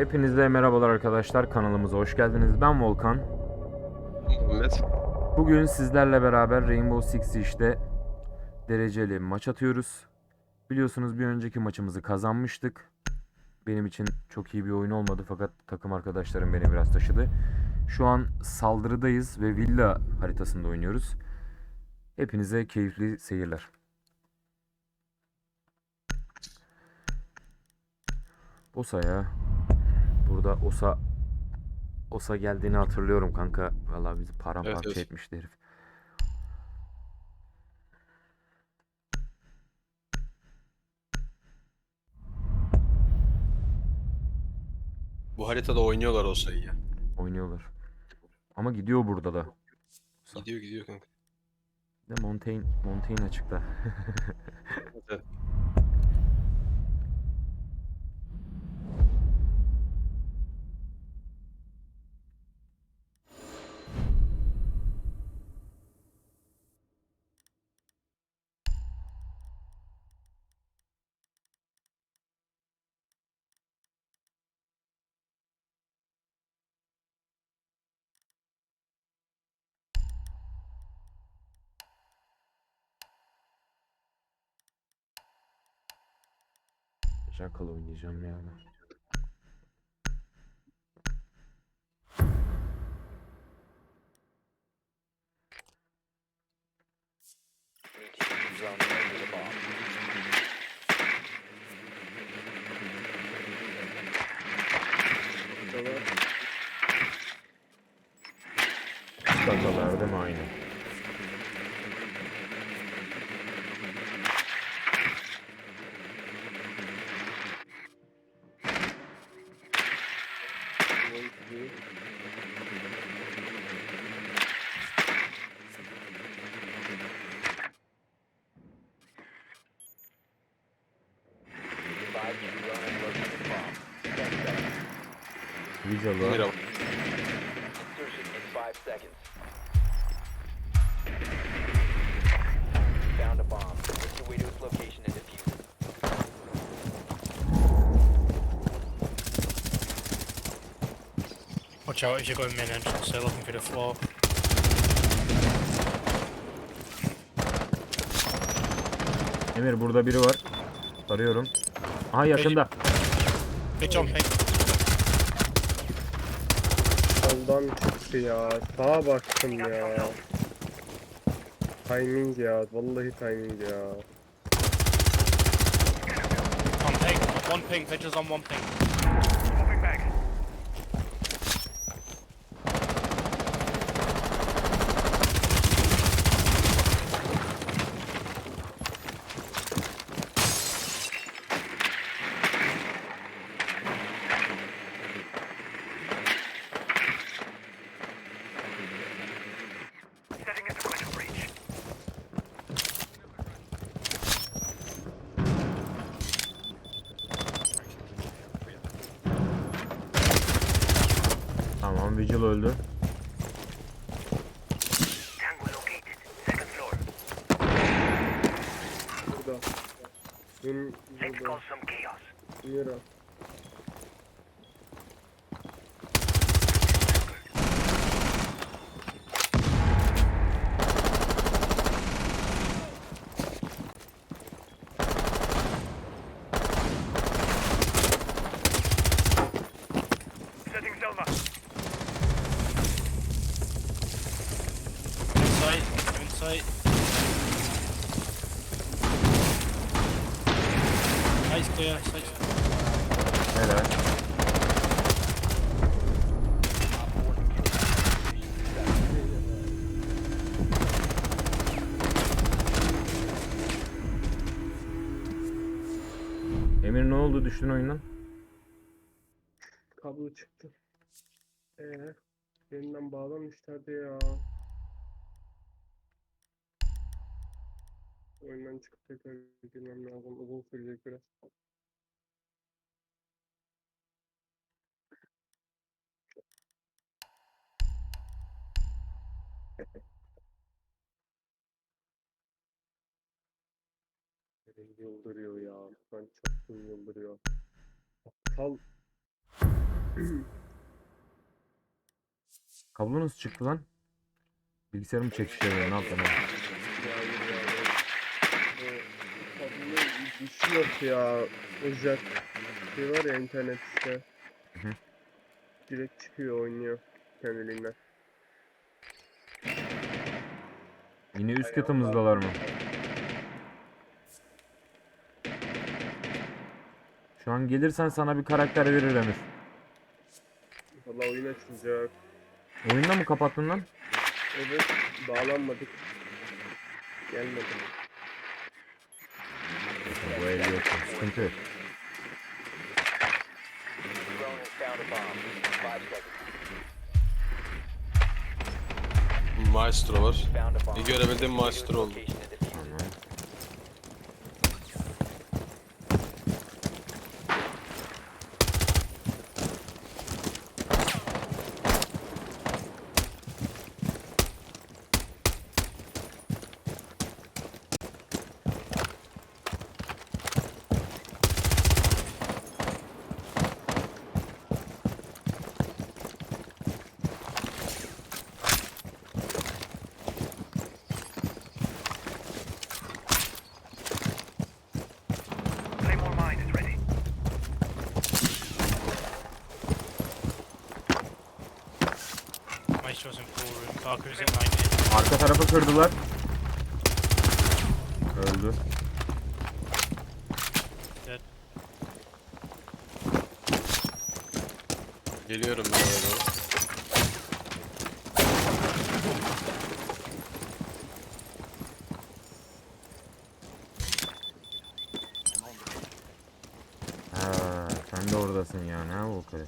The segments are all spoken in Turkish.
Hepinize merhabalar arkadaşlar. Kanalımıza hoş geldiniz. Ben Volkan. Muhammed. Bugün sizlerle beraber Rainbow Six Siege'de dereceli maç atıyoruz. Biliyorsunuz bir önceki maçımızı kazanmıştık. Benim için çok iyi bir oyun olmadı fakat takım arkadaşlarım beni biraz taşıdı. Şu an saldırıdayız ve villa haritasında oynuyoruz. Hepinize keyifli seyirler. Osa ya. Burada Osa Osa geldiğini hatırlıyorum kanka. Vallahi bizi paramparça Evet, evet. etmişti herif. Bu haritada oynuyorlar o sayıyı ya. Oynuyorlar. Ama gidiyor burada da. Osa. Gidiyor gidiyor kanka. De Montaigne, Montaigne açıkta. Evet. Jackal oynayacağım yani. Stakalar değil mi aynı? Vijalı. Mira Insertion in five seconds. Found a bomb. Make your way to its location and defuse it. Watch out if you're going main entrance, they're looking for the floor. Emir burada biri var. Arıyorum. Aha yakında. Big jump, big. Soldan çıktı ya. Sağa baktım ya. Timing ya. Vallahi timing ya. On ping, one ping, Vigil's on one ping. Tamam Vigil öldü. Burada. Benim burada. Mira. Inside, ne oldu düştün oyundan? Kablo çıktı. Eee. Yeniden bağlamışlardı ya. Oyundan çıkıp tekrar girmem lazım. Uzun sürecek biraz. Yıldırıyor ya. Çok yıldırıyor. Aptal Kablo nasıl çıktı lan? Bilgisayarım çekişiyor ne yani. Bu kablo işi yok ya. O jack şey var ya internet işte. Hı hı. Direkt çıkıyor oynuyor kendiliğinden. Yine üst katımızdalar mı? Şu an gelirsen sana bir karakter verir Emir. Valla oyun açılacak. Oyunda mı kapattın lan? Evet bağlanmadık. Gelmedi. Bu el yok. Sıkıntı yok. Maestro var. Bir görebildiğim maestro oldu. Maestro's in full room. Valkyrie's at 90. Arka tarafı kırdılar. Öldü. Geliyorum ben oraya doğru. Ha, sen de oradasın yani ha o kadar.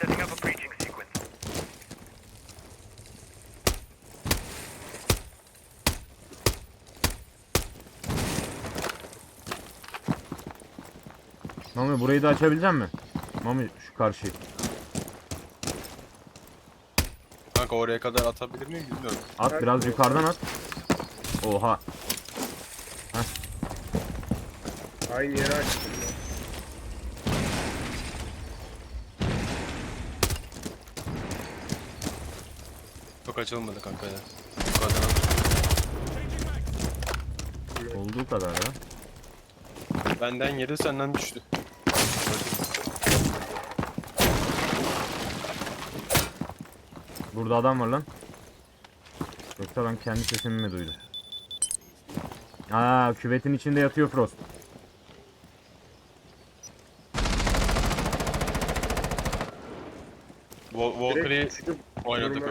Setting up a breaching sequence. Mami burayı da açabilecek misin? Mami şu karşıyı. Kanka oraya kadar atabilir miyim bilmiyorum. At biraz yukarıdan at. Oha. Aynı yere açtım ben. Çok açılmadı kanka ya. Yukarıdan at. Olduğu kadar ya. Benden yedi senden düştü. Burada adam var lan. Yoksa ben kendi sesimi mi duydum? Aa küvetin içinde yatıyor Frost. Vo- Valkyrie oynadık.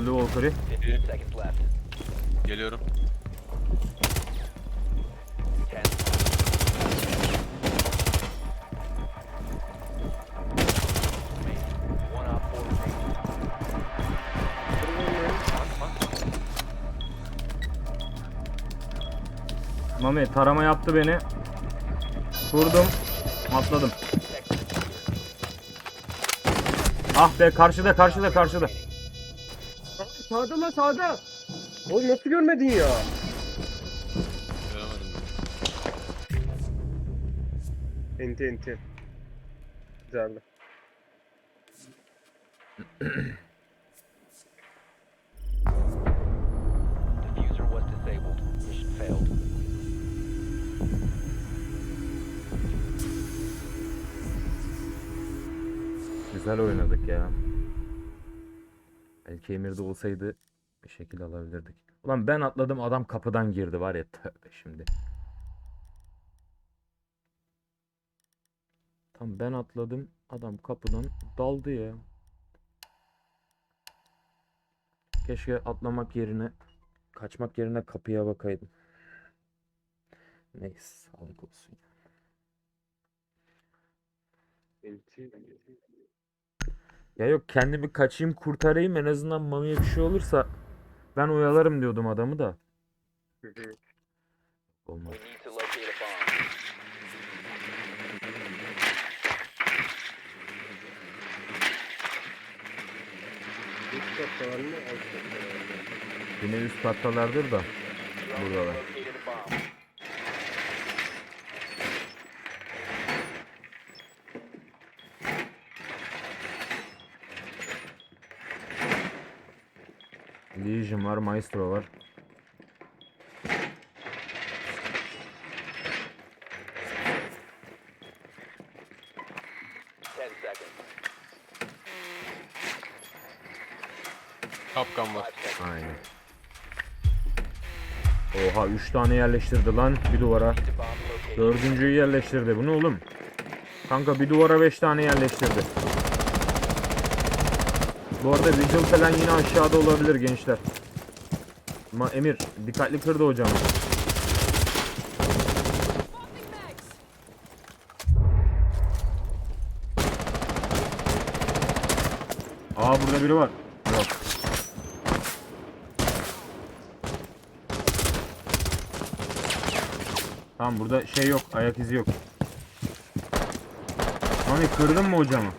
Öldü Valkyrie. 15 seconds left. Geliyorum. 10. One op four remaining. Mami tarama yaptı beni. Vurdum. Atladım. Ah be karşıda karşıda karşıda. Sağda lan sağda. Oğlum nasıl görmedin ya? Göremedim. Enti enti. Güzeldi. Diffuser was disabled. Mission failed. Güzel oynadık ya. Belki Emir'de olsaydı bir şekilde alabilirdik. Ulan ben atladım adam kapıdan girdi var ya tövbe şimdi. Tam ben atladım adam kapıdan daldı ya. Keşke atlamak yerine kaçmak yerine kapıya bakaydım. Neyse sağlık olsun. Enti. Ya yok kendimi kaçayım kurtarayım en azından Mami'ye bir şey olursa ben oyalarım diyordum adamı da. Olmaz. Yine üst kattalardır da. Buradalar. located a bomb. Legion var, Maestro var. Kapkan var. Aynen. Oha 3 tane yerleştirdi lan bir duvara. Dördüncüyü yerleştirdi. Bu ne oğlum? Kanka bir duvara 5 tane yerleştirdi. Bu arada Vigil falan yine aşağıda olabilir gençler. Ma Emir dikkatli kırdı hocam. Aa burada biri var. Yok. Tamam burada şey yok. Ayak izi yok. Mami kırdın mı hocamı?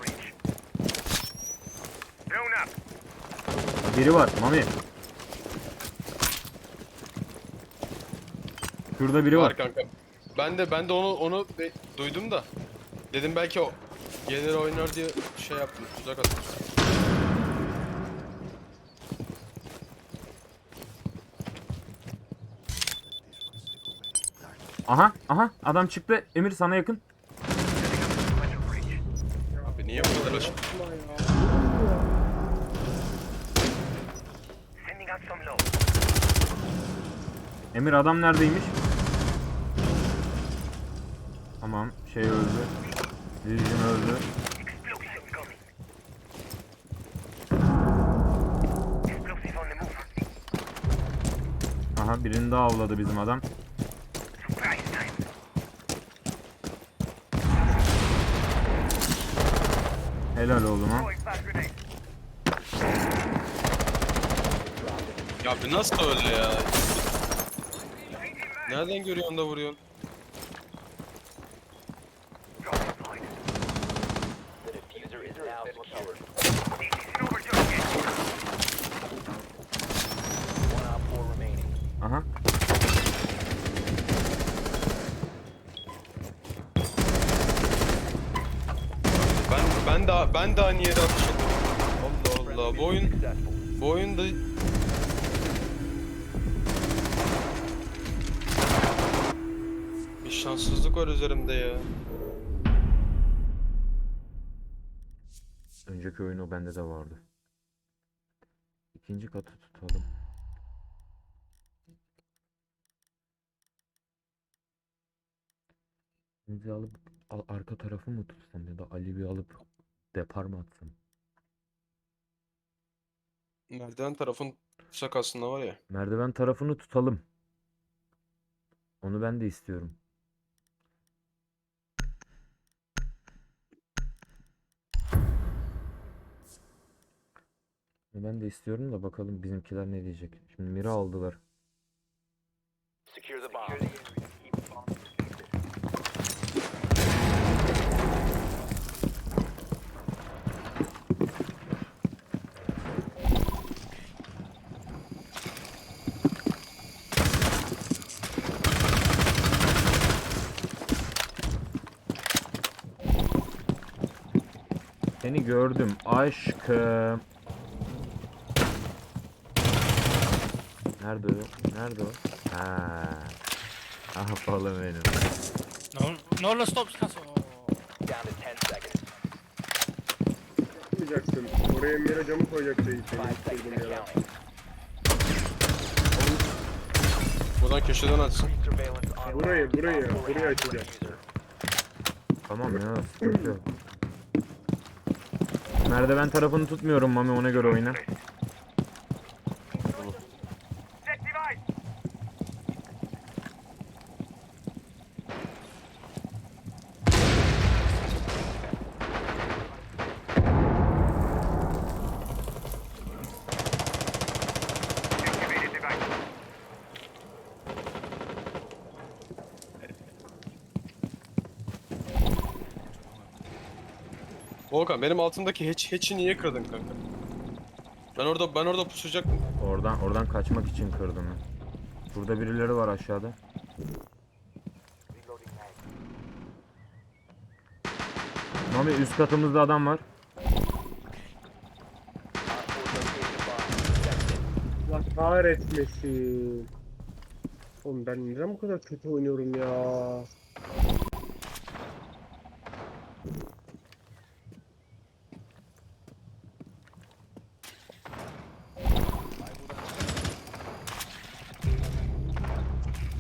Biri var Mami. Şurada biri Var var. kanka. Ben de ben de onu onu be- duydum da. Dedim belki o gelir oynar diye şey yaptım. Uzak attım. Aha aha adam çıktı. Emir sana yakın. Abi niye bu kadar açık? Emir adam neredeymiş? Tamam şey öldü. Legion öldü. Aha birini daha avladı bizim adam. Helal flash grenade. Ya bir nasıl öyle ya? Nereden görüyorsun da vuruyorsun? The diffuser is now secured. Decreasing overdose yet. One op four remaining. Aha. Ben daha ben daha niye ettim? Allah Allah. Bu oyun bu oyunda bir şanssızlık var üzerimde ya. Önceki oyun o bende de vardı. İkinci katı tutalım. Bizi alıp al- arka tarafı mı tutsam ya da Ali bir alıp depar mı atsam? Merdiven tarafın tutsak aslında var ya. Merdiven tarafını tutalım. Onu ben de istiyorum. Ben de istiyorum da bakalım bizimkiler ne diyecek. Şimdi Mira aldılar. Secure the bomb. Seni gördüm aşkım. Nerede o? Nerede o? Ha. Ah balım benim. No, no, no, stop, Castle. Down to ten seconds. Yapmayacaksın. Oraya Mira camı koyacaktı seni. Five seconds counting. Buradan köşeden açsın. Burayı, burayı, burayı açacağım. Tamam ya sıkıntı yok. Merdiven tarafını tutmuyorum Mami ona göre oyna. Volkan benim altımdaki hatch, hatch'i niye kırdın kanka? Ben orada ben orada pusacaktım. Oradan oradan kaçmak için kırdım. ben. Burada birileri var aşağıda. Mami üst katımızda adam var. Allah kahretmesin. Oğlum ben neden bu kadar kötü oynuyorum ya?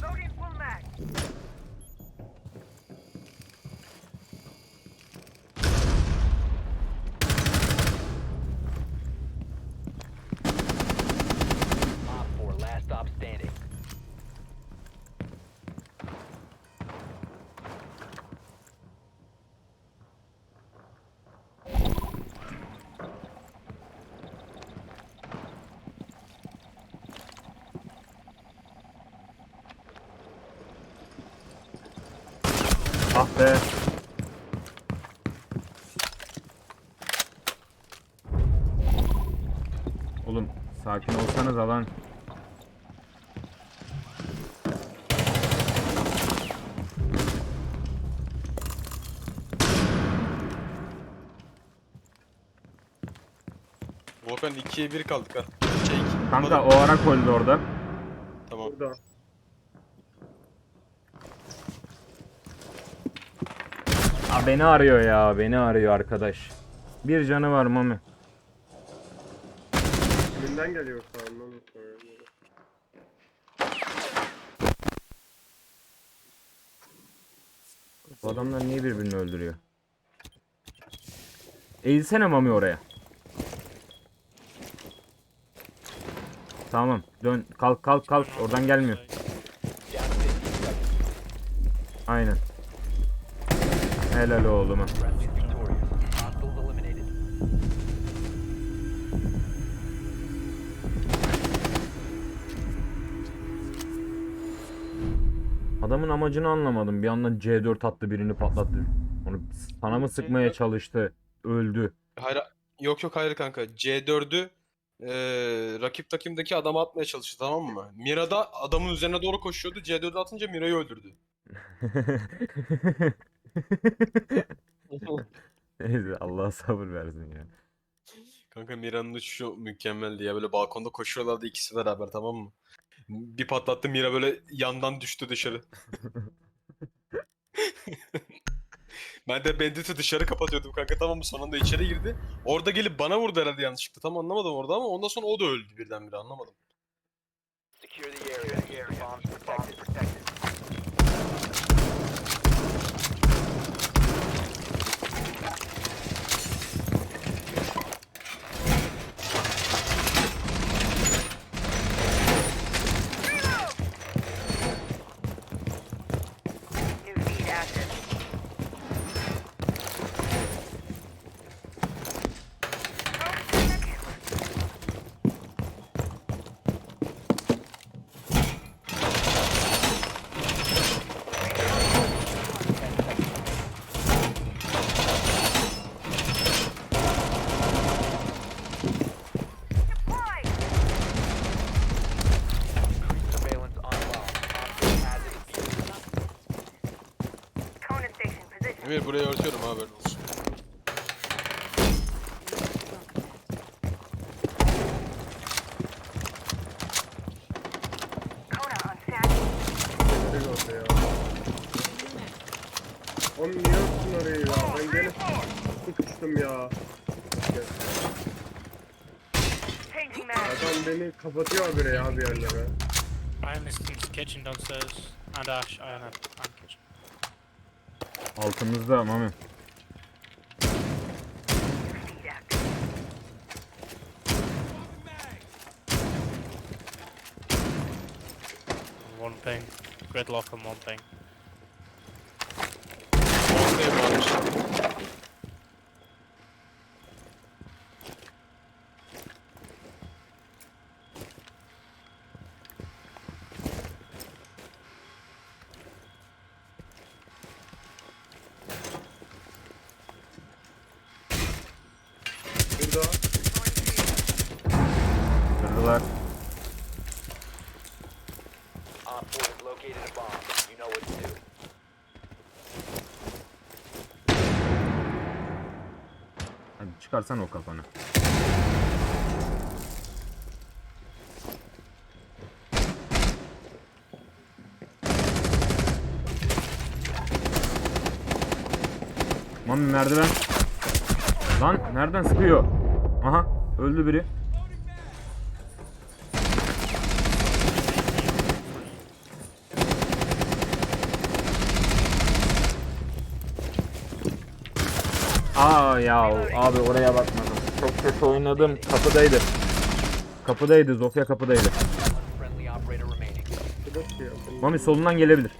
Loading full mag. Op 4, last stop standing. Ah be. Oğlum sakin olsanız alan. Volkan 2'ye 1 kaldık ha. Şey, Kanka o ara koydu orada. Tamam. Burada. Beni arıyor ya. Beni arıyor arkadaş. Bir canı var Mami. Kimden geliyor soruyorum. Bu adamlar niye birbirini öldürüyor? Eğilsene Mami oraya. Tamam. Dön. Kalk kalk kalk. Oradan gelmiyor. Down to 15 seconds. Aynen. Helal oğluma. Adamın amacını anlamadım. Bir yandan C4 attı birini patlattı. Onu sana mı sıkmaya çalıştı? Öldü. Hayır, yok yok hayır kanka. C4'ü eee rakip takımdaki adama atmaya çalıştı tamam mı? Mira da adamın üzerine doğru koşuyordu. C4'ü atınca Mira'yı öldürdü. Neyse Allah sabır versin ya. Kanka Mira'nın uçuşu mükemmeldi ya. Böyle balkonda koşuyorlardı ikisi beraber tamam mı? Bir patlattı Mira böyle yandan düştü dışarı. ben de Bandit'i dışarı kapatıyordum kanka tamam mı? Sonunda içeri girdi. Orada gelip bana vurdu herhalde yanlışlıkla. Tam anlamadım orada ama ondan sonra o da öldü birdenbire anlamadım. Secure the area. Bombs position. Emir burayı örtüyorum haberin olsun. Kona on standing. Öyle oldu ya. Oğlum niye öptün orayı ya? Ben gene sıkıştım ya. Changing mag. Adam beni kapatıyor habire ya bir yerlere. I'm listening to kitchen downstairs. And Ash, I am and kitchen. Altımızda Mami. Feed active. One ping. Gridlock and one ping. Ortaya varmış. Burada. Kırdılar. Op 4 has located a bomb. You know what to do. Çıkarsan o kafanı. Mami merdiven. Lan nereden sıkıyor? Aha öldü biri. Aa ya abi oraya bakmadım. Çok kötü oynadım. Kapıdaydı. Kapıdaydı. Zofia kapıdaydı. Mami solundan gelebilir.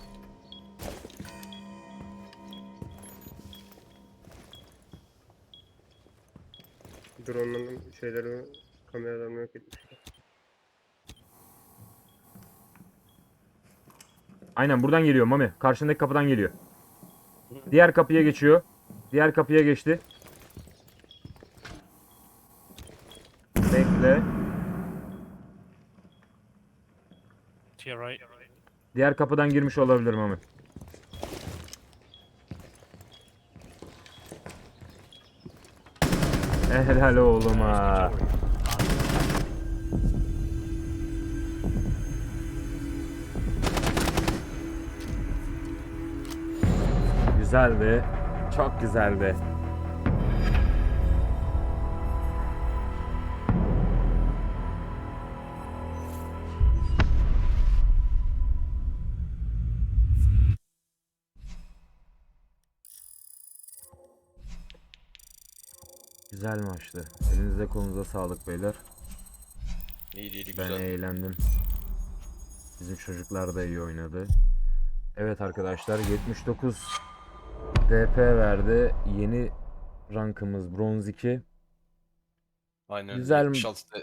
Drone'ların şeyleri kameralarını yok etmişler. Aynen buradan geliyor Mami. Karşındaki kapıdan geliyor. Diğer kapıya geçiyor. Diğer kapıya geçti. Bekle. Diğer kapıdan girmiş olabilir Mami. Helal oğluma. Güzeldi. Çok güzeldi. Güzel maçtı. Elinize kolunuza sağlık beyler. İyi değil Ben güzel. eğlendim. Bizim çocuklar da iyi oynadı. Evet arkadaşlar 79 DP verdi. Yeni rankımız bronz 2. Aynen. Güzel mi? 76'da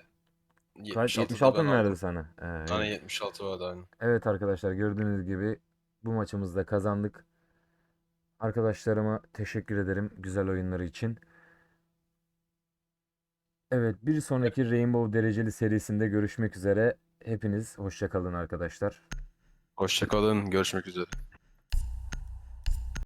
Kaç 76'da 76 mı verdi sana? Ee, Aynen 76 vardı aynen. Evet arkadaşlar gördüğünüz gibi bu maçımızda kazandık. Arkadaşlarıma teşekkür ederim güzel oyunları için. Evet bir sonraki Rainbow dereceli serisinde görüşmek üzere. Hepiniz hoşça kalın arkadaşlar. Hoşçakalın. Görüşmek üzere.